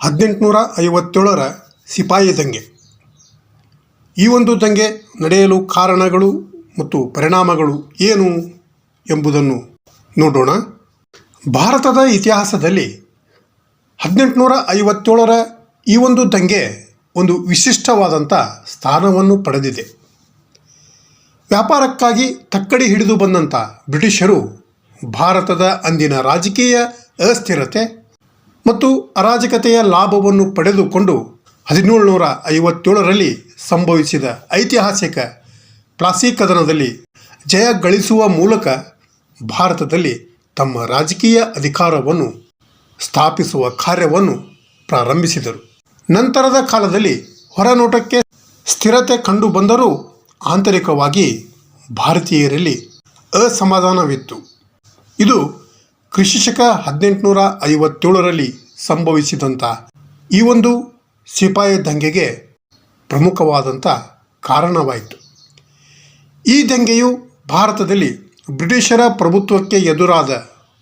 ಹದಿನೆಂಟುನೂರ ಐವತ್ತೇಳರ ಸಿಪಾಯಿ ದಂಗೆ. ಈ ಒಂದು ದಂಗೆ ನಡೆಯಲು ಕಾರಣಗಳು ಮತ್ತು ಪರಿಣಾಮಗಳು ಏನು ಎಂಬುದನ್ನು ನೋಡೋಣ. ಭಾರತದ ಇತಿಹಾಸದಲ್ಲಿ ಹದಿನೆಂಟುನೂರ ಐವತ್ತೇಳರ ಈ ಒಂದು ದಂಗೆ ಒಂದು ವಿಶಿಷ್ಟವಾದಂಥ ಸ್ಥಾನವನ್ನು ಪಡೆದಿದೆ. ವ್ಯಾಪಾರಕ್ಕಾಗಿ ತಕ್ಕಡಿ ಹಿಡಿದು ಬಂದಂಥ ಬ್ರಿಟಿಷರು ಭಾರತದ ಅಂದಿನ ರಾಜಕೀಯ ಅಸ್ಥಿರತೆ ಮತ್ತು ಅರಾಜಕತೆಯ ಲಾಭವನ್ನು ಪಡೆದುಕೊಂಡು ಹದಿನೇಳುನೂರ ಐವತ್ತೇಳರಲ್ಲಿ ಸಂಭವಿಸಿದ ಐತಿಹಾಸಿಕ ಪ್ಲಾಸಿ ಕದನದಲ್ಲಿ ಜಯ ಗಳಿಸುವ ಮೂಲಕ ಭಾರತದಲ್ಲಿ ತಮ್ಮ ರಾಜಕೀಯ ಅಧಿಕಾರವನ್ನು ಸ್ಥಾಪಿಸುವ ಕಾರ್ಯವನ್ನು ಪ್ರಾರಂಭಿಸಿದರು. ನಂತರದ ಕಾಲದಲ್ಲಿ ಹೊರನೋಟಕ್ಕೆ ಸ್ಥಿರತೆ ಕಂಡುಬಂದರೂ ಆಂತರಿಕವಾಗಿ ಭಾರತೀಯರಲ್ಲಿ ಅಸಮಾಧಾನವಿತ್ತು. ಇದು ಕ್ರಿಶಿಶಕ ಹದಿನೆಂಟುನೂರ ಐವತ್ತೇಳರಲ್ಲಿ ಸಂಭವಿಸಿದಂಥ ಈ ಒಂದು ಸಿಪಾಯಿ ದಂಗೆಗೆ ಪ್ರಮುಖವಾದಂಥ ಕಾರಣವಾಯಿತು. ಈ ದಂಗೆಯು ಭಾರತದಲ್ಲಿ ಬ್ರಿಟಿಷರ ಪ್ರಭುತ್ವಕ್ಕೆ ಎದುರಾದ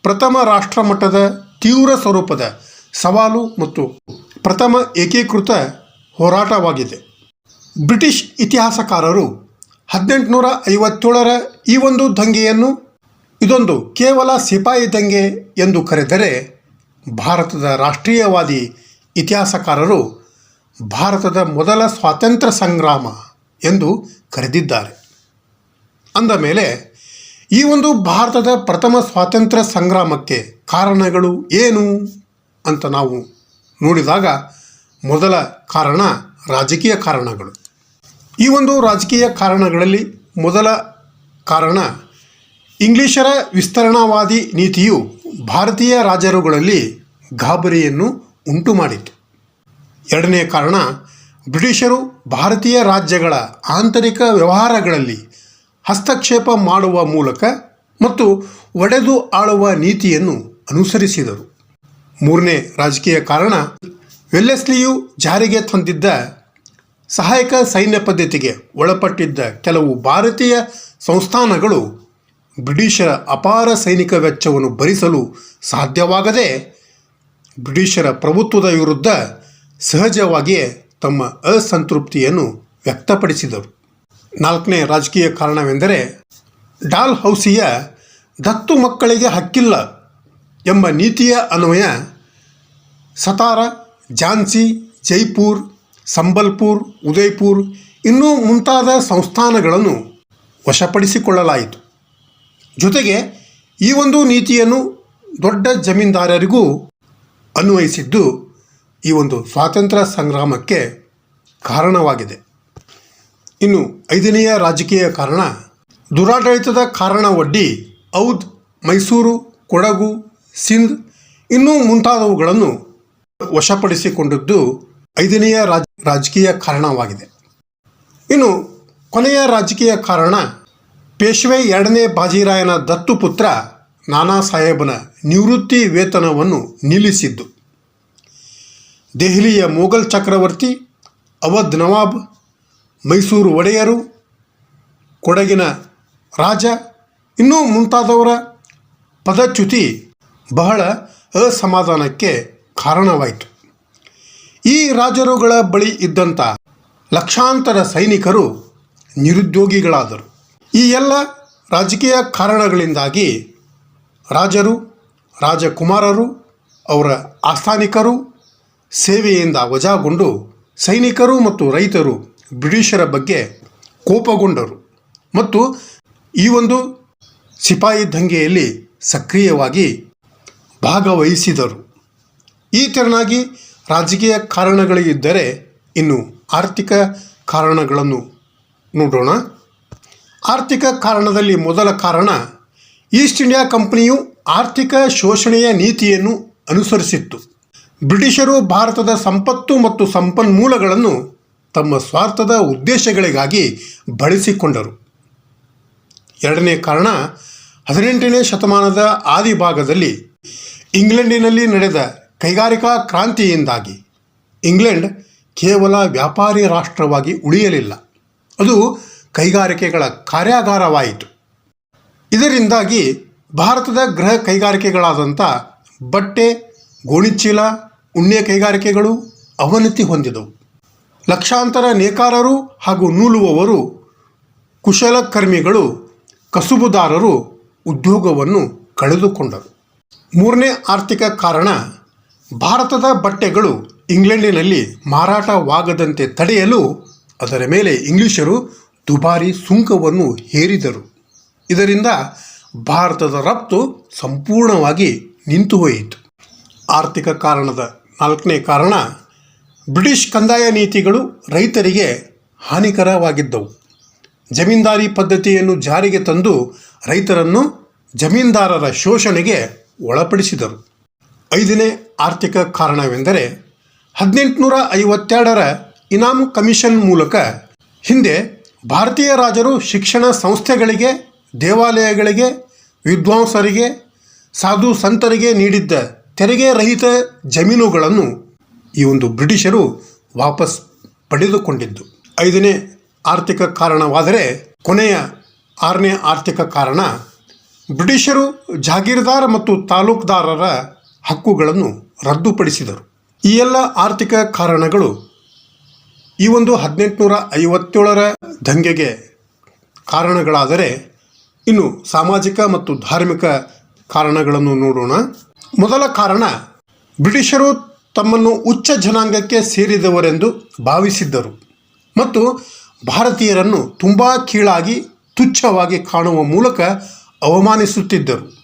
ಪ್ರಥಮ ರಾಷ್ಟ್ರಮಟ್ಟದ ತೀವ್ರ ಸ್ವರೂಪದ ಸವಾಲು ಮತ್ತು ಪ್ರಥಮ ಏಕೀಕೃತ ಹೋರಾಟವಾಗಿದೆ. ಬ್ರಿಟಿಷ್ ಇತಿಹಾಸಕಾರರು ಹದಿನೆಂಟುನೂರ ಐವತ್ತೇಳರ ಈ ಒಂದು ದಂಗೆಯನ್ನು ಇದೊಂದು ಕೇವಲ ಸಿಪಾಯಿ ದಂಗೆ ಎಂದು ಕರೆದರೆ ಭಾರತದ ರಾಷ್ಟ್ರೀಯವಾದಿ ಇತಿಹಾಸಕಾರರು ಭಾರತದ ಮೊದಲ ಸ್ವಾತಂತ್ರ್ಯ ಸಂಗ್ರಾಮ ಎಂದು ಕರೆದಿದ್ದಾರೆ. ಅಂದ ಮೇಲೆ ಈ ಒಂದು ಭಾರತದ ಪ್ರಥಮ ಸ್ವಾತಂತ್ರ್ಯ ಸಂಗ್ರಾಮಕ್ಕೆ ಕಾರಣಗಳು ಏನು ಅಂತ ನಾವು ನೋಡಿದಾಗ ಮೊದಲ ಕಾರಣ ರಾಜಕೀಯ ಕಾರಣಗಳು. ಈ ಒಂದು ರಾಜಕೀಯ ಕಾರಣಗಳಲ್ಲಿ ಮೊದಲ ಕಾರಣ ಇಂಗ್ಲಿಷರ ವಿಸ್ತರಣಾವಾದಿ ನೀತಿಯು ಭಾರತೀಯ ರಾಜರುಗಳಲ್ಲಿ ಗಾಬರಿಯನ್ನು ಉಂಟು ಮಾಡಿತು ಎರಡನೇ ಕಾರಣ, ಬ್ರಿಟಿಷರು ಭಾರತೀಯ ರಾಜ್ಯಗಳ ಆಂತರಿಕ ವ್ಯವಹಾರಗಳಲ್ಲಿ ಹಸ್ತಕ್ಷೇಪ ಮಾಡುವ ಮೂಲಕ ಮತ್ತು ಒಡೆದು ಆಳುವ ನೀತಿಯನ್ನು ಅನುಸರಿಸಿದರು. ಮೂರನೇ ರಾಜಕೀಯ ಕಾರಣ, ವೆಲ್ಲೆಸ್ಲಿಯು ಜಾರಿಗೆ ತಂದಿದ್ದ ಸಹಾಯಕ ಸೈನ್ಯ ಪದ್ಧತಿಗೆ ಒಳಪಟ್ಟಿದ್ದ ಕೆಲವು ಭಾರತೀಯ ಸಂಸ್ಥಾನಗಳು ಬ್ರಿಟಿಷರ ಅಪಾರ ಸೈನಿಕ ವೆಚ್ಚವನ್ನು ಭರಿಸಲು ಸಾಧ್ಯವಾಗದೆ ಬ್ರಿಟಿಷರ ಪ್ರಭುತ್ವದ ವಿರುದ್ಧ ಸಹಜವಾಗಿಯೇ ತಮ್ಮ ಅಸಂತೃಪ್ತಿಯನ್ನು ವ್ಯಕ್ತಪಡಿಸಿದರು. ನಾಲ್ಕನೇ ರಾಜಕೀಯ ಕಾರಣವೆಂದರೆ ಡಾಲ್ ಹೌಸಿಯ ದತ್ತು ಮಕ್ಕಳಿಗೆ ಹಕ್ಕಿಲ್ಲ ಎಂಬ ನೀತಿಯ ಅನ್ವಯ ಸತಾರ, ಝಾನ್ಸಿ, ಜೈಪುರ್, ಸಂಬಲ್ಪುರ್ ಉದಯ್ಪುರ್ ಇನ್ನೂ ಮುಂತಾದ ಸಂಸ್ಥಾನಗಳನ್ನು ವಶಪಡಿಸಿಕೊಳ್ಳಲಾಯಿತು. ಜೊತೆಗೆ ಈ ಒಂದು ನೀತಿಯನ್ನು ದೊಡ್ಡ ಜಮೀನ್ದಾರರಿಗೂ ಅನ್ವಯಿಸಿದ್ದು ಈ ಒಂದು ಸ್ವಾತಂತ್ರ್ಯ ಸಂಗ್ರಾಮಕ್ಕೆ ಕಾರಣವಾಗಿದೆ. ಇನ್ನು ಐದನೆಯ ರಾಜಕೀಯ ಕಾರಣ, ದುರಾಡಳಿತದ ಕಾರಣ ಒಡ್ಡಿ ಔದ್, ಮೈಸೂರು, ಕೊಡಗು, ಸಿಂಧ್ ಇನ್ನೂ ಮುಂತಾದವುಗಳನ್ನು ವಶಪಡಿಸಿಕೊಂಡಿದ್ದು ಐದನೆಯ ರಾಜ, ರಾಜಕೀಯ ಕಾರಣವಾಗಿದೆ. ಇನ್ನು ಕೊನೆಯ ರಾಜಕೀಯ ಕಾರಣ ಪೇಶ್ವೆ ಎರಡನೇ ಬಾಜಿರಾಯನ ದತ್ತು ಪುತ್ರ ನಾನಾ ಸಾಹೇಬನ ನಿವೃತ್ತಿ ವೇತನವನ್ನು ನಿಲ್ಲಿಸಿದ್ದು. ದೆಹಲಿಯ ಮೊಘಲ್ ಚಕ್ರವರ್ತಿ ಅವಧ್ ನವಾಬ್, ಮೈಸೂರು ಒಡೆಯರು, ಕೊಡಗಿನ ರಾಜ, ಇನ್ನೂ ಮುಂತಾದವರ ಪದಚ್ಯುತಿ ಬಹಳ ಅಸಮಾಧಾನಕ್ಕೆ ಕಾರಣವಾಯಿತು. ಈ ರಾಜರುಗಳ ಬಳಿ ಇದ್ದಂಥ ಲಕ್ಷಾಂತರ ಸೈನಿಕರು ನಿರುದ್ಯೋಗಿಗಳಾದರು. ಈ ಎಲ್ಲ ರಾಜಕೀಯ ಕಾರಣಗಳಿಂದಾಗಿ ರಾಜರು, ರಾಜಕುಮಾರರು, ಅವರ ಆಸ್ಥಾನಿಕರು ಸೇವೆಯಿಂದ ವಜಾಗೊಂಡು ಸೈನಿಕರು ಮತ್ತು ರೈತರು ಬ್ರಿಟಿಷರ ಬಗ್ಗೆ ಕೋಪಗೊಂಡರು. ಮತ್ತು ಈ ಒಂದು ಸಿಪಾಯಿ ದಂಗೆಯಲ್ಲಿ ಸಕ್ರಿಯವಾಗಿ ಭಾಗವಹಿಸಿದರು. ಈ ತೆರನಾಗಿ ರಾಜಕೀಯ ಕಾರಣಗಳಿದ್ದರೆ ಇನ್ನು ಆರ್ಥಿಕ ಕಾರಣಗಳನ್ನು ನೋಡೋಣ. ಆರ್ಥಿಕ ಕಾರಣದಲ್ಲಿ ಮೊದಲ ಕಾರಣ ಈಸ್ಟ್ ಇಂಡಿಯಾ ಕಂಪನಿಯು ಆರ್ಥಿಕ ಶೋಷಣೆಯ ನೀತಿಯನ್ನು ಅನುಸರಿಸಿತ್ತು. ಬ್ರಿಟಿಷರು ಭಾರತದ ಸಂಪತ್ತು ಮತ್ತು ಸಂಪನ್ಮೂಲಗಳನ್ನು ತಮ್ಮ ಸ್ವಾರ್ಥದ ಉದ್ದೇಶಗಳಿಗಾಗಿ ಬಳಸಿಕೊಂಡರು. ಎರಡನೇ ಕಾರಣ, ಹದಿನೆಂಟನೇ ಶತಮಾನದ ಆದಿಭಾಗದಲ್ಲಿ ಇಂಗ್ಲೆಂಡಿನಲ್ಲಿ ನಡೆದ ಕೈಗಾರಿಕಾ ಕ್ರಾಂತಿಯಿಂದಾಗಿ ಇಂಗ್ಲೆಂಡ್ ಕೇವಲ ವ್ಯಾಪಾರಿ ರಾಷ್ಟ್ರವಾಗಿ ಉಳಿಯಲಿಲ್ಲ. ಅದು ಕೈಗಾರಿಕೆಗಳ ಕಾರ್ಯಾಗಾರವಾಯಿತು. ಇದರಿಂದಾಗಿ ಭಾರತದ ಗೃಹ ಕೈಗಾರಿಕೆಗಳಾದಂಥ ಬಟ್ಟೆ, ಗೋಣಿಚೀಲ, ಉಣ್ಣೆ ಕೈಗಾರಿಕೆಗಳು ಅವನತಿ ಹೊಂದಿದವು. ಲಕ್ಷಾಂತರ ನೇಕಾರರು ಹಾಗೂ ನೂಲುವವರು, ಕುಶಲಕರ್ಮಿಗಳು, ಕಸುಬುದಾರರು ಉದ್ಯೋಗವನ್ನು ಕಳೆದುಕೊಂಡರು. ಮೂರನೇ ಆರ್ಥಿಕ ಕಾರಣ, ಭಾರತದ ಬಟ್ಟೆಗಳು ಇಂಗ್ಲೆಂಡಿನಲ್ಲಿ ಮಾರಾಟವಾಗದಂತೆ ತಡೆಯಲು, ಅದರ ಮೇಲೆ ಇಂಗ್ಲಿಷರು ದುಬಾರಿ ಸುಂಕವನ್ನು ಹೇರಿದರು. ಇದರಿಂದ ಭಾರತದ ರಫ್ತು ಸಂಪೂರ್ಣವಾಗಿ ನಿಂತು ಹೋಯಿತು. ಆರ್ಥಿಕ ಕಾರಣದ ನಾಲ್ಕನೇ ಕಾರಣ, ಬ್ರಿಟಿಷ್ ಕಂದಾಯ ನೀತಿಗಳು ರೈತರಿಗೆ ಹಾನಿಕರವಾಗಿದ್ದವು. ಜಮೀನ್ದಾರಿ ಪದ್ಧತಿಯನ್ನು ಜಾರಿಗೆ ತಂದು ರೈತರನ್ನು ಜಮೀನ್ದಾರರ ಶೋಷಣೆಗೆ ಒಳಪಡಿಸಿದರು. ಐದನೇ ಆರ್ಥಿಕ ಕಾರಣವೆಂದರೆ, ಹದಿನೆಂಟುನೂರ ಐವತ್ತೆರಡರ ಇನಾಮ್ ಕಮಿಷನ್ ಮೂಲಕ ಹಿಂದೆ ಭಾರತೀಯ ರಾಜರು ಶಿಕ್ಷಣ ಸಂಸ್ಥೆಗಳಿಗೆ, ದೇವಾಲಯಗಳಿಗೆ, ವಿದ್ವಾಂಸರಿಗೆ, ಸಾಧು ಸಂತರಿಗೆ ನೀಡಿದ್ದ ತೆರಿಗೆ ರಹಿತ ಜಮೀನುಗಳನ್ನು ಈ ಒಂದು ಬ್ರಿಟಿಷರು ವಾಪಸ್ ಪಡೆದುಕೊಂಡಿದ್ದು. ಐದನೇ ಆರ್ಥಿಕ ಕಾರಣವಾದರೆ ಕೊನೆಯ ಆರನೇ ಆರ್ಥಿಕ ಕಾರಣ ಬ್ರಿಟಿಷರು ಜಾಗೀರ್ದಾರ ಮತ್ತು ತಾಲೂಕ್ದಾರರ ಹಕ್ಕುಗಳನ್ನು ರದ್ದುಪಡಿಸಿದರು. ಈ ಎಲ್ಲ ಆರ್ಥಿಕ ಕಾರಣಗಳು ಈ ಒಂದು ಹದಿನೆಂಟುನೂರ ಐವತ್ತೇಳರ ದಂಗೆಗೆ ಕಾರಣಗಳಾದರೆ ಇನ್ನು ಸಾಮಾಜಿಕ ಮತ್ತು ಧಾರ್ಮಿಕ ಕಾರಣಗಳನ್ನು ನೋಡೋಣ. ಮೊದಲ ಕಾರಣ, ಬ್ರಿಟಿಷರು ತಮ್ಮನ್ನು ಉಚ್ಚ ಜನಾಂಗಕ್ಕೆ ಸೇರಿದವರೆಂದು ಭಾವಿಸಿದ್ದರು ಮತ್ತು ಭಾರತೀಯರನ್ನು ತುಂಬ ಕೀಳಾಗಿ, ತುಚ್ಛವಾಗಿ ಕಾಣುವ ಮೂಲಕ ಅವಮಾನಿಸುತ್ತಿದ್ದರು.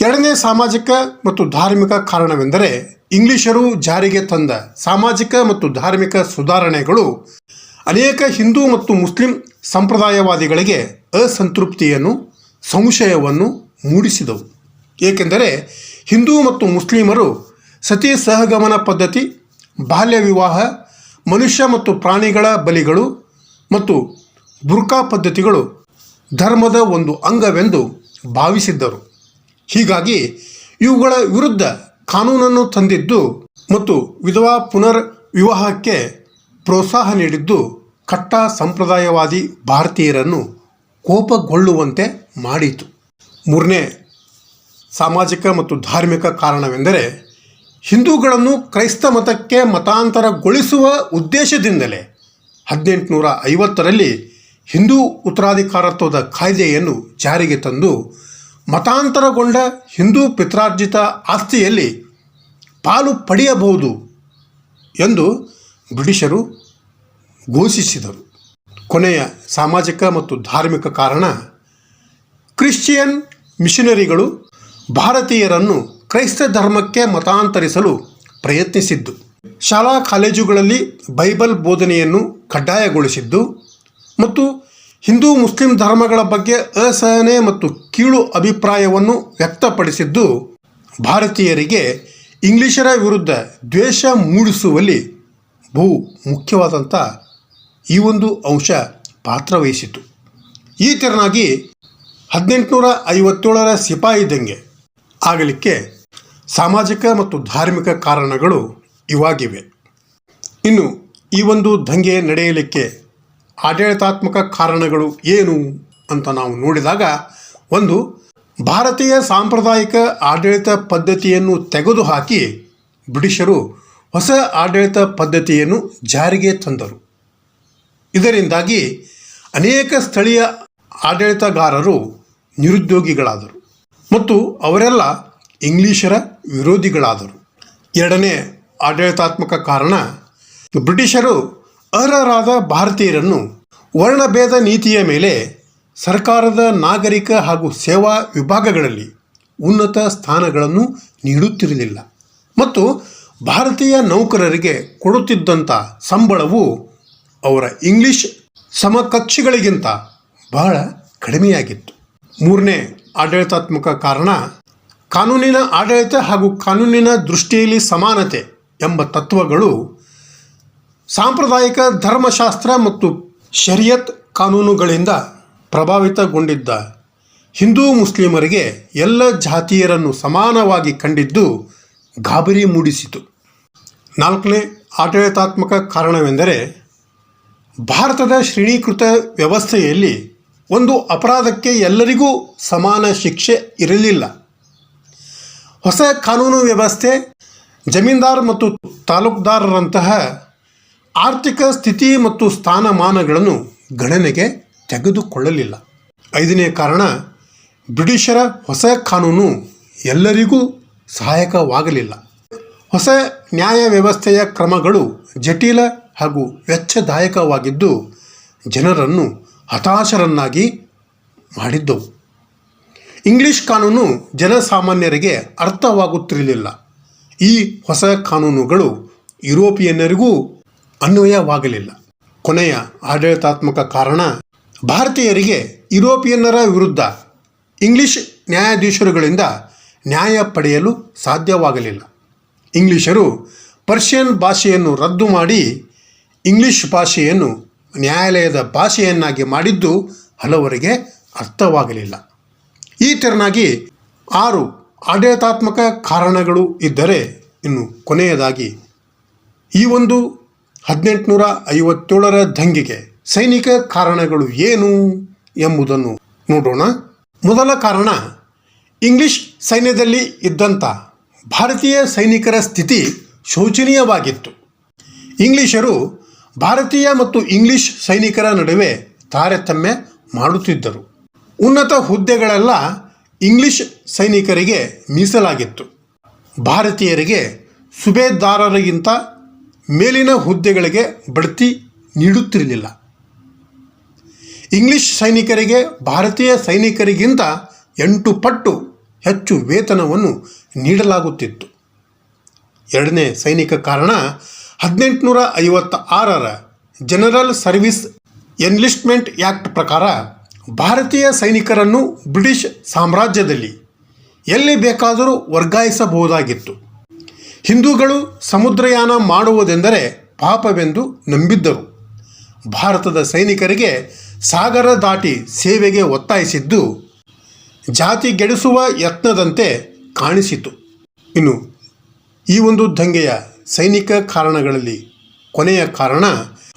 ಎರಡನೇ ಸಾಮಾಜಿಕ ಮತ್ತು ಧಾರ್ಮಿಕ ಕಾರಣವೆಂದರೆ ಇಂಗ್ಲಿಷರು ಜಾರಿಗೆ ತಂದ ಸಾಮಾಜಿಕ ಮತ್ತು ಧಾರ್ಮಿಕ ಸುಧಾರಣೆಗಳು ಅನೇಕ ಹಿಂದೂ ಮತ್ತು ಮುಸ್ಲಿಂ ಸಂಪ್ರದಾಯವಾದಿಗಳಿಗೆ ಅಸಂತೃಪ್ತಿಯನ್ನು, ಸಂಶಯವನ್ನು ಮೂಡಿಸಿದವು. ಏಕೆಂದರೆ ಹಿಂದೂ ಮತ್ತು ಮುಸ್ಲಿಮರು ಸತಿ ಸಹಗಮನ ಪದ್ಧತಿ, ಬಾಲ್ಯ ವಿವಾಹ, ಮನುಷ್ಯ ಮತ್ತು ಪ್ರಾಣಿಗಳ ಬಲಿಗಳು ಮತ್ತು ಬುರ್ಕಾ ಪದ್ಧತಿಗಳು ಧರ್ಮದ ಒಂದು ಅಂಗವೆಂದು ಭಾವಿಸಿದ್ದರು. ಹೀಗಾಗಿ ಇವುಗಳ ವಿರುದ್ಧ ಕಾನೂನನ್ನು ತಂದಿದ್ದು ಮತ್ತು ವಿಧವಾ ಪುನರ್ ವಿವಾಹಕ್ಕೆ ಪ್ರೋತ್ಸಾಹ ನೀಡಿದ್ದು ಕಟ್ಟ ಸಂಪ್ರದಾಯವಾದಿ ಭಾರತೀಯರನ್ನು ಕೋಪಗೊಳ್ಳುವಂತೆ ಮಾಡಿತು. ಮೂರನೇ, ಸಾಮಾಜಿಕ ಮತ್ತು ಧಾರ್ಮಿಕ ಕಾರಣವೆಂದರೆ ಹಿಂದೂಗಳನ್ನು ಕ್ರೈಸ್ತ ಮತಕ್ಕೆ ಮತಾಂತರಗೊಳಿಸುವ ಉದ್ದೇಶದಿಂದಲೇ ಹದಿನೆಂಟುನೂರ ಐವತ್ತರಲ್ಲಿ ಹಿಂದೂ ಉತ್ತರಾಧಿಕಾರತ್ವದ ಕಾಯ್ದೆಯನ್ನು ಜಾರಿಗೆ ತಂದು ಮತಾಂತರಗೊಂಡ ಹಿಂದೂ ಪಿತ್ರಾರ್ಜಿತ ಆಸ್ತಿಯಲ್ಲಿ ಪಾಲು ಪಡೆಯಬಹುದು ಎಂದು ಬ್ರಿಟಿಷರು ಘೋಷಿಸಿದರು. ಕೊನೆಯ ಸಾಮಾಜಿಕ ಮತ್ತು ಧಾರ್ಮಿಕ ಕಾರಣ, ಕ್ರಿಶ್ಚಿಯನ್ ಮಿಷನರಿಗಳು ಭಾರತೀಯರನ್ನು ಕ್ರೈಸ್ತ ಧರ್ಮಕ್ಕೆ ಮತಾಂತರಿಸಲು ಪ್ರಯತ್ನಿಸಿದ್ದು. ಶಾಲಾ ಕಾಲೇಜುಗಳಲ್ಲಿ ಬೈಬಲ್ ಬೋಧನೆಯನ್ನು ಕಡ್ಡಾಯಗೊಳಿಸಿದ್ದು ಮತ್ತು ಹಿಂದೂ ಮುಸ್ಲಿಂ ಧರ್ಮಗಳ ಬಗ್ಗೆ ಅಸಹನೆ ಮತ್ತು ಕೀಳು ಅಭಿಪ್ರಾಯವನ್ನು ವ್ಯಕ್ತಪಡಿಸಿದ್ದು, ಭಾರತೀಯರಿಗೆ ಇಂಗ್ಲಿಷರ ವಿರುದ್ಧ ದ್ವೇಷ ಮೂಡಿಸುವಲ್ಲಿ ಬಹು ಮುಖ್ಯವಾದಂಥ ಈ ಒಂದು ಅಂಶ ಪಾತ್ರವಹಿಸಿತು ಈ ತೆರನಾಗಿ ಹದಿನೆಂಟುನೂರ ಐವತ್ತೇಳರ ಸಿಪಾಯಿ ದಂಗೆ ಆಗಲಿಕ್ಕೆ ಸಾಮಾಜಿಕ ಮತ್ತು ಧಾರ್ಮಿಕ ಕಾರಣಗಳು ಇವಾಗಿವೆ. ಇನ್ನು ಈ ಒಂದು ದಂಗೆ ನಡೆಯಲಿಕ್ಕೆ ಆಡಳಿತಾತ್ಮಕ ಕಾರಣಗಳು ಏನು ಅಂತ ನಾವು ನೋಡಿದಾಗ ಒಂದು, ಭಾರತೀಯ ಸಾಂಪ್ರದಾಯಿಕ ಆಡಳಿತ ಪದ್ಧತಿಯನ್ನು ತೆಗೆದುಹಾಕಿ ಬ್ರಿಟಿಷರು ಹೊಸ ಆಡಳಿತ ಪದ್ಧತಿಯನ್ನು ಜಾರಿಗೆ ತಂದರು. ಇದರಿಂದಾಗಿ ಅನೇಕ ಸ್ಥಳೀಯ ಆಡಳಿತಗಾರರು ನಿರುದ್ಯೋಗಿಗಳಾದರು ಮತ್ತು ಅವರೆಲ್ಲ ಇಂಗ್ಲಿಷರ ವಿರೋಧಿಗಳಾದರು. ಎರಡನೇ ಆಡಳಿತಾತ್ಮಕ ಕಾರಣ, ಬ್ರಿಟಿಷರು ಅರ್ಹರಾದ ಭಾರತೀಯರನ್ನು ವರ್ಣಭೇದ ನೀತಿಯ ಮೇಲೆ ಸರ್ಕಾರದ ನಾಗರಿಕ ಹಾಗೂ ಸೇವಾ ವಿಭಾಗಗಳಲ್ಲಿ ಉನ್ನತ ಸ್ಥಾನಗಳನ್ನು ನೀಡುತ್ತಿರಲಿಲ್ಲ. ಮತ್ತು ಭಾರತೀಯ ನೌಕರರಿಗೆ ಕೊಡುತ್ತಿದ್ದಂಥ ಸಂಬಳವು ಅವರ ಇಂಗ್ಲಿಷ್ ಸಮಕಕ್ಷಿಗಳಿಗಿಂತ ಬಹಳ ಕಡಿಮೆಯಾಗಿತ್ತು. ಮೂರನೇ ಆಡಳಿತಾತ್ಮಕ ಕಾರಣ ಕಾನೂನಿನ ಆಡಳಿತ ಹಾಗೂ ಕಾನೂನಿನ ದೃಷ್ಟಿಯಲ್ಲಿ ಸಮಾನತೆ ಎಂಬ ತತ್ವಗಳು ಸಾಂಪ್ರದಾಯಿಕ ಧರ್ಮಶಾಸ್ತ್ರ ಮತ್ತು ಶರಿಯತ್ ಕಾನೂನುಗಳಿಂದ ಪ್ರಭಾವಿತಗೊಂಡಿದ್ದ ಹಿಂದೂ ಮುಸ್ಲಿಮರಿಗೆ ಎಲ್ಲ ಜಾತಿಯರನ್ನು ಸಮಾನವಾಗಿ ಕಂಡಿದ್ದು ಗಾಬರಿ ಮೂಡಿಸಿತು. ನಾಲ್ಕನೇ ಆಡಳಿತಾತ್ಮಕ ಕಾರಣವೆಂದರೆ ಭಾರತದ ಶ್ರೇಣೀಕೃತ ವ್ಯವಸ್ಥೆಯಲ್ಲಿ ಒಂದು ಅಪರಾಧಕ್ಕೆ ಎಲ್ಲರಿಗೂ ಸಮಾನ ಶಿಕ್ಷೆ ಇರಲಿಲ್ಲ. ಹೊಸ ಕಾನೂನು ವ್ಯವಸ್ಥೆ ಜಮೀನ್ದಾರ್ ಮತ್ತು ತಾಲೂಕ್ದಾರರಂತಹ ಆರ್ಥಿಕ ಸ್ಥಿತಿ ಮತ್ತು ಸ್ಥಾನಮಾನಗಳನ್ನು ಗಣನೆಗೆ ತೆಗೆದುಕೊಳ್ಳಲಿಲ್ಲ. ಐದನೇ ಕಾರಣ, ಬ್ರಿಟಿಷರ ಹೊಸ ಕಾನೂನು ಎಲ್ಲರಿಗೂ ಸಹಾಯಕವಾಗಲಿಲ್ಲ. ಹೊಸ ನ್ಯಾಯ ವ್ಯವಸ್ಥೆಯ ಕ್ರಮಗಳು ಜಟಿಲ ಹಾಗೂ ವೆಚ್ಚದಾಯಕವಾಗಿದ್ದು, ಜನರನ್ನು ಹತಾಶರನ್ನಾಗಿ ಮಾಡಿದ್ದವು. ಇಂಗ್ಲಿಷ್ ಕಾನೂನು ಜನಸಾಮಾನ್ಯರಿಗೆ ಅರ್ಥವಾಗುತ್ತಿರಲಿಲ್ಲ. ಈ ಹೊಸ ಕಾನೂನುಗಳು ಯುರೋಪಿಯನ್ನರಿಗೂ ಅನ್ವಯವಾಗಲಿಲ್ಲ. ಕೊನೆಯ ಆಡಳಿತಾತ್ಮಕ ಕಾರಣ, ಭಾರತೀಯರಿಗೆ ಯುರೋಪಿಯನ್ನರ ವಿರುದ್ಧ ಇಂಗ್ಲಿಷ್ ನ್ಯಾಯಾಧೀಶರುಗಳಿಂದ ನ್ಯಾಯ ಪಡೆಯಲು ಸಾಧ್ಯವಾಗಲಿಲ್ಲ. ಇಂಗ್ಲಿಷರು ಪರ್ಷಿಯನ್ ಭಾಷೆಯನ್ನು ರದ್ದು ಮಾಡಿ ಇಂಗ್ಲಿಷ್ ಭಾಷೆಯನ್ನು ನ್ಯಾಯಾಲಯದ ಭಾಷೆಯನ್ನಾಗಿ ಮಾಡಿದ್ದು ಹಲವರಿಗೆ ಅರ್ಥವಾಗಲಿಲ್ಲ. ಈ ತೆರನಾಗಿ ಆರು ಆಡಳಿತಾತ್ಮಕ ಕಾರಣಗಳು ಇದ್ದರೆ ಇನ್ನು ಕೊನೆಯದಾಗಿ ಈ ಒಂದು ಹದಿನೆಂಟುನೂರ ಐವತ್ತೇಳರ ದಂಗೆಗೆ ಸೈನಿಕ ಕಾರಣಗಳು ಏನು ಎಂಬುದನ್ನು ನೋಡೋಣ. ಮೊದಲ ಕಾರಣ, ಇಂಗ್ಲಿಷ್ ಸೈನ್ಯದಲ್ಲಿ ಇದ್ದಂಥ ಭಾರತೀಯ ಸೈನಿಕರ ಸ್ಥಿತಿ ಶೋಚನೀಯವಾಗಿತ್ತು. ಇಂಗ್ಲಿಷರು ಭಾರತೀಯ ಮತ್ತು ಇಂಗ್ಲಿಷ್ ಸೈನಿಕರ ನಡುವೆ ತಾರತಮ್ಯ ಮಾಡುತ್ತಿದ್ದರು. ಉನ್ನತ ಹುದ್ದೆಗಳೆಲ್ಲ ಇಂಗ್ಲಿಷ್ ಸೈನಿಕರಿಗೆ ಮೀಸಲಾಗಿತ್ತು. ಭಾರತೀಯರಿಗೆ ಸುಬೇದಾರರಿಗಿಂತ ಮೇಲಿನ ಹುದ್ದೆಗಳಿಗೆ ಬಡ್ತಿ ನೀಡುತ್ತಿರಲಿಲ್ಲ. ಇಂಗ್ಲಿಷ್ ಸೈನಿಕರಿಗೆ, ಭಾರತೀಯ ಸೈನಿಕರಿಗಿಂತ ಎಂಟು ಪಟ್ಟು ಹೆಚ್ಚು ವೇತನವನ್ನು ನೀಡಲಾಗುತ್ತಿತ್ತು. ಎರಡನೇ ಸೈನಿಕ ಕಾರಣ ಹದಿನೆಂಟುನೂರ ಐವತ್ತ ಆರರ ಜನರಲ್ ಸರ್ವಿಸ್ ಎನ್ಲಿಸ್ಟ್ಮೆಂಟ್ ಆ್ಯಕ್ಟ್ ಪ್ರಕಾರ ಭಾರತೀಯ ಸೈನಿಕರನ್ನು ಬ್ರಿಟಿಷ್ ಸಾಮ್ರಾಜ್ಯದಲ್ಲಿ ಎಲ್ಲಿ ಬೇಕಾದರೂ ವರ್ಗಾಯಿಸಬಹುದಾಗಿತ್ತು. ಹಿಂದೂಗಳು ಸಮುದ್ರಯಾನ ಮಾಡುವುದೆಂದರೆ ಪಾಪವೆಂದು ನಂಬಿದ್ದರು. ಭಾರತದ ಸೈನಿಕರಿಗೆ ಸಾಗರ ದಾಟಿ ಸೇವೆಗೆ ಒತ್ತಾಯಿಸಿದ್ದು ಜಾತಿ ಗೆಡಿಸುವ ಯತ್ನದಂತೆ ಕಾಣಿಸಿತು. ಇನ್ನು ಈ ಒಂದು ದಂಗೆಯ ಸೈನಿಕ ಕಾರಣಗಳಲ್ಲಿ ಕೊನೆಯ ಕಾರಣ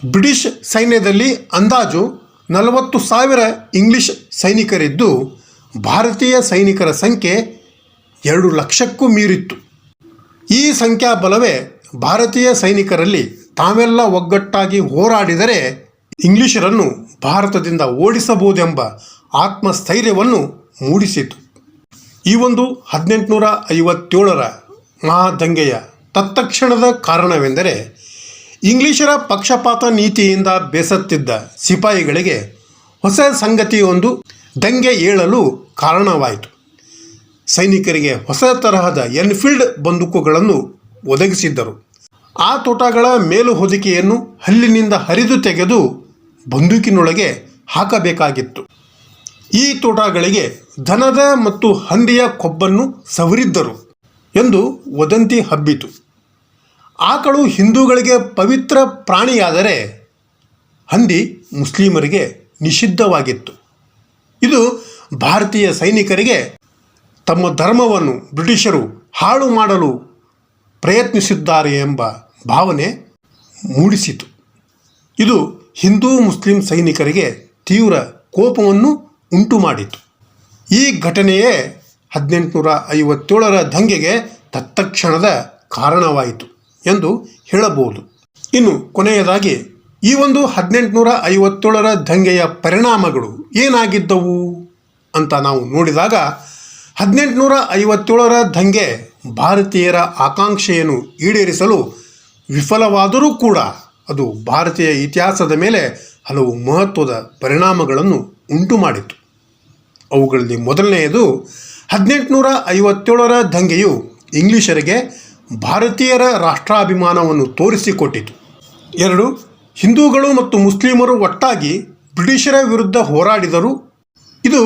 ಬ್ರಿಟಿಷ್ ಸೈನ್ಯದಲ್ಲಿ ಅಂದಾಜು ನಲವತ್ತು ಸಾವಿರ ಇಂಗ್ಲಿಷ್ ಸೈನಿಕರಿದ್ದು ಭಾರತೀಯ ಸೈನಿಕರ ಸಂಖ್ಯೆ ಎರಡು ಲಕ್ಷಕ್ಕೂ ಮೀರಿತ್ತು. ಈ ಸಂಖ್ಯಾಬಲವೇ ಭಾರತೀಯ ಸೈನಿಕರಲ್ಲಿ ತಾವೆಲ್ಲ ಒಗ್ಗಟ್ಟಾಗಿ ಹೋರಾಡಿದರೆ ಇಂಗ್ಲಿಷರನ್ನು ಭಾರತದಿಂದ ಓಡಿಸಬಹುದೆಂಬ ಆತ್ಮಸ್ಥೈರ್ಯವನ್ನು ಮೂಡಿಸಿತು. ಈ ಒಂದು ಹದಿನೆಂಟುನೂರ ಐವತ್ತೇಳರ ಮಹಾದಂಗೆಯ ತತ್ಕ್ಷಣದ ಕಾರಣವೆಂದರೆ ಇಂಗ್ಲಿಷರ ಪಕ್ಷಪಾತ ನೀತಿಯಿಂದ ಬೇಸತ್ತಿದ್ದ ಸಿಪಾಯಿಗಳಿಗೆ ಹೊಸ ಸಂಗತಿಯೊಂದು ದಂಗೆ ಏಳಲು ಕಾರಣವಾಯಿತು. ಸೈನಿಕರಿಗೆ ಹೊಸ ತರಹದ ಎನ್ಫೀಲ್ಡ್ ಬಂದೂಕುಗಳನ್ನು ಒದಗಿಸಿದ್ದರು. ಆ ತೋಟಗಳ ಮೇಲು ಹೊದಿಕೆಯನ್ನು ಹಲ್ಲಿನಿಂದ ಹರಿದು ತೆಗೆದು ಬಂದೂಕಿನೊಳಗೆ ಹಾಕಬೇಕಾಗಿತ್ತು. ಈ ತೋಟಗಳಿಗೆ ದನದ ಮತ್ತು ಹಂದಿಯ ಕೊಬ್ಬನ್ನು ಸವರಿದ್ದರು ಎಂದು ವದಂತಿ ಹಬ್ಬಿತು. ಆಕಳು ಹಿಂದೂಗಳಿಗೆ ಪವಿತ್ರ ಪ್ರಾಣಿಯಾದರೆ ಹಂದಿ ಮುಸ್ಲಿಮರಿಗೆ ನಿಷಿದ್ಧವಾಗಿತ್ತು. ಇದು ಭಾರತೀಯ ಸೈನಿಕರಿಗೆ ತಮ್ಮ ಧರ್ಮವನ್ನು ಬ್ರಿಟಿಷರು ಹಾಳು ಮಾಡಲು ಪ್ರಯತ್ನಿಸಿದ್ದಾರೆ ಎಂಬ ಭಾವನೆ ಮೂಡಿಸಿತು. ಇದು ಹಿಂದೂ ಮುಸ್ಲಿಂ ಸೈನಿಕರಿಗೆ ತೀವ್ರ ಕೋಪವನ್ನು ಉಂಟು ಮಾಡಿತು ಈ ಘಟನೆಯೇ ಹದಿನೆಂಟುನೂರ ಐವತ್ತೇಳರ ದಂಗೆಗೆ ತತ್ತಕ್ಷಣದ ಕಾರಣವಾಯಿತು ಎಂದು ಹೇಳಬಹುದು. ಇನ್ನು ಕೊನೆಯದಾಗಿ, ಈ ಒಂದು ಹದಿನೆಂಟುನೂರ ಐವತ್ತೇಳರ ದಂಗೆಯ ಪರಿಣಾಮಗಳು ಏನಾಗಿದ್ದವು ಅಂತ ನಾವು ನೋಡಿದಾಗ ಹದಿನೆಂಟುನೂರ ಐವತ್ತೇಳರ ದಂಗೆ ಭಾರತೀಯರ ಆಕಾಂಕ್ಷೆಯನ್ನು ಈಡೇರಿಸಲು ವಿಫಲವಾದರೂ ಕೂಡ ಅದು ಭಾರತೀಯ ಇತಿಹಾಸದ ಮೇಲೆ ಹಲವು ಮಹತ್ವದ ಪರಿಣಾಮಗಳನ್ನು ಉಂಟು ಮಾಡಿತು ಅವುಗಳಲ್ಲಿ ಮೊದಲನೆಯದು ಹದಿನೆಂಟುನೂರ ಐವತ್ತೇಳರ ದಂಗೆಯು ಇಂಗ್ಲಿಷರಿಗೆ ಭಾರತೀಯರ ರಾಷ್ಟ್ರಾಭಿಮಾನವನ್ನು ತೋರಿಸಿಕೊಟ್ಟಿತು. ಎರಡು, ಹಿಂದೂಗಳು ಮತ್ತು ಮುಸ್ಲಿಮರು ಒಟ್ಟಾಗಿ ಬ್ರಿಟಿಷರ ವಿರುದ್ಧ ಹೋರಾಡಿದರು. ಇದು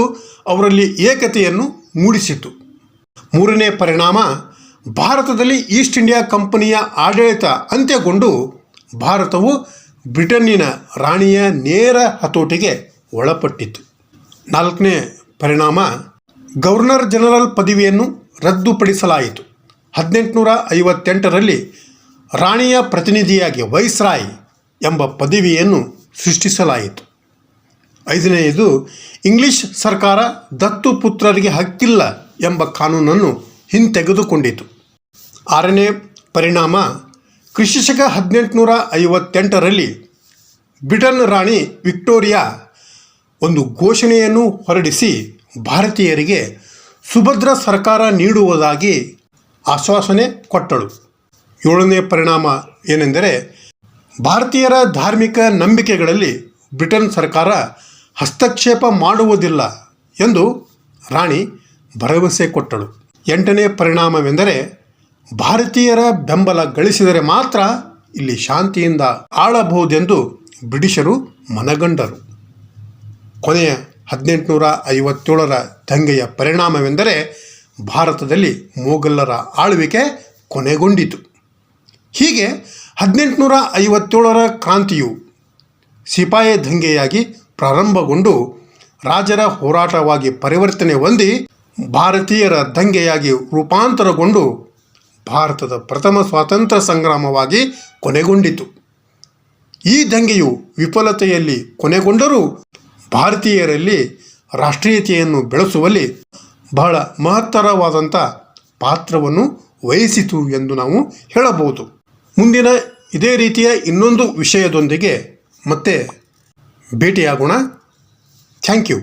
ಅವರಲ್ಲಿ ಏಕತೆಯನ್ನು ಮೂಡಿಸಿತು ಮೂರನೇ ಪರಿಣಾಮ, ಭಾರತದಲ್ಲಿ ಈಸ್ಟ್ ಇಂಡಿಯಾ ಕಂಪನಿಯ ಆಡಳಿತ ಅಂತ್ಯಗೊಂಡು ಭಾರತವು ಬ್ರಿಟನ್ನಿನ ರಾಣಿಯ ನೇರ ಹತೋಟಿಗೆ ಒಳಪಟ್ಟಿತು ನಾಲ್ಕನೇ ಪರಿಣಾಮ, ಗವರ್ನರ್ ಜನರಲ್ ಪದವಿಯನ್ನು ರದ್ದುಪಡಿಸಲಾಯಿತು. ಹದಿನೆಂಟುನೂರ ಐವತ್ತೆಂಟರಲ್ಲಿ ರಾಣಿಯ ಪ್ರತಿನಿಧಿಯಾಗಿ ವೈಸ್ರಾಯ್ ಎಂಬ ಪದವಿಯನ್ನು ಸೃಷ್ಟಿಸಲಾಯಿತು. ಐದನೆಯದು, ಇಂಗ್ಲಿಷ್ ಸರ್ಕಾರ ದತ್ತು ಪುತ್ರರಿಗೆ ಹಕ್ಕಿಲ್ಲ ಎಂಬ ಕಾನೂನನ್ನು ಹಿಂತೆಗೆದುಕೊಂಡಿತು. ಆರನೇ ಪರಿಣಾಮ ಕೃಷಿಶಕ ಹದಿನೆಂಟುನೂರ ಐವತ್ತೆಂಟರಲ್ಲಿ ಬ್ರಿಟನ್ ರಾಣಿ ವಿಕ್ಟೋರಿಯಾ ಒಂದು ಘೋಷಣೆಯನ್ನು ಹೊರಡಿಸಿ ಭಾರತೀಯರಿಗೆ ಸುಭದ್ರ ಸರ್ಕಾರ ನೀಡುವುದಾಗಿ ಆಶ್ವಾಸನೆ ಕೊಟ್ಟಳು. ಏಳನೇ ಪರಿಣಾಮ ಏನೆಂದರೆ, ಭಾರತೀಯರ ಧಾರ್ಮಿಕ ನಂಬಿಕೆಗಳಲ್ಲಿ ಬ್ರಿಟನ್ ಸರ್ಕಾರ ಹಸ್ತಕ್ಷೇಪ ಮಾಡುವುದಿಲ್ಲ ಎಂದು ರಾಣಿ ಭರವಸೆ ಕೊಟ್ಟಳು. ಎಂಟನೇ ಪರಿಣಾಮವೆಂದರೆ ಭಾರತೀಯರ ಬೆಂಬಲ ಗಳಿಸಿದರೆ ಮಾತ್ರ ಇಲ್ಲಿ ಶಾಂತಿಯಿಂದ ಆಳಬಹುದೆಂದು ಬ್ರಿಟಿಷರು ಮನಗಂಡರು. ಕೊನೆಯ ಹದಿನೆಂಟುನೂರ ಐವತ್ತೇಳರ ದಂಗೆಯ ಪರಿಣಾಮವೆಂದರೆ ಭಾರತದಲ್ಲಿ ಮೊಘಲರ ಆಳ್ವಿಕೆ ಕೊನೆಗೊಂಡಿತು. ಹೀಗೆ ಹದಿನೆಂಟುನೂರ ಐವತ್ತೇಳರ ಕ್ರಾಂತಿಯು ಸಿಪಾಯಿ ದಂಗೆಯಾಗಿ ಪ್ರಾರಂಭಗೊಂಡು ರಾಜರ ಹೋರಾಟವಾಗಿ ಪರಿವರ್ತನೆ ಹೊಂದಿ ಭಾರತೀಯರ ದಂಗೆಯಾಗಿ ರೂಪಾಂತರಗೊಂಡು ಭಾರತದ ಪ್ರಥಮ ಸ್ವಾತಂತ್ರ್ಯ ಸಂಗ್ರಾಮವಾಗಿ ಕೊನೆಗೊಂಡಿತು. ಈ ದಂಗೆಯು ವಿಫಲತೆಯಲ್ಲಿ ಕೊನೆಗೊಂಡರೂ ಭಾರತೀಯರಲ್ಲಿ ರಾಷ್ಟ್ರೀಯತೆಯನ್ನು ಬೆಳೆಸುವಲ್ಲಿ ಬಹಳ ಮಹತ್ತರವಾದಂಥ ಪಾತ್ರವನ್ನು ವಹಿಸಿತು ಎಂದು ನಾವು ಹೇಳಬಹುದು. ಮುಂದಿನ ಇದೇ ರೀತಿಯ ಇನ್ನೊಂದು ವಿಷಯದೊಂದಿಗೆ ಮತ್ತೆ ಭೇಟಿಯಾಗೋಣ ಥ್ಯಾಂಕ್ ಯು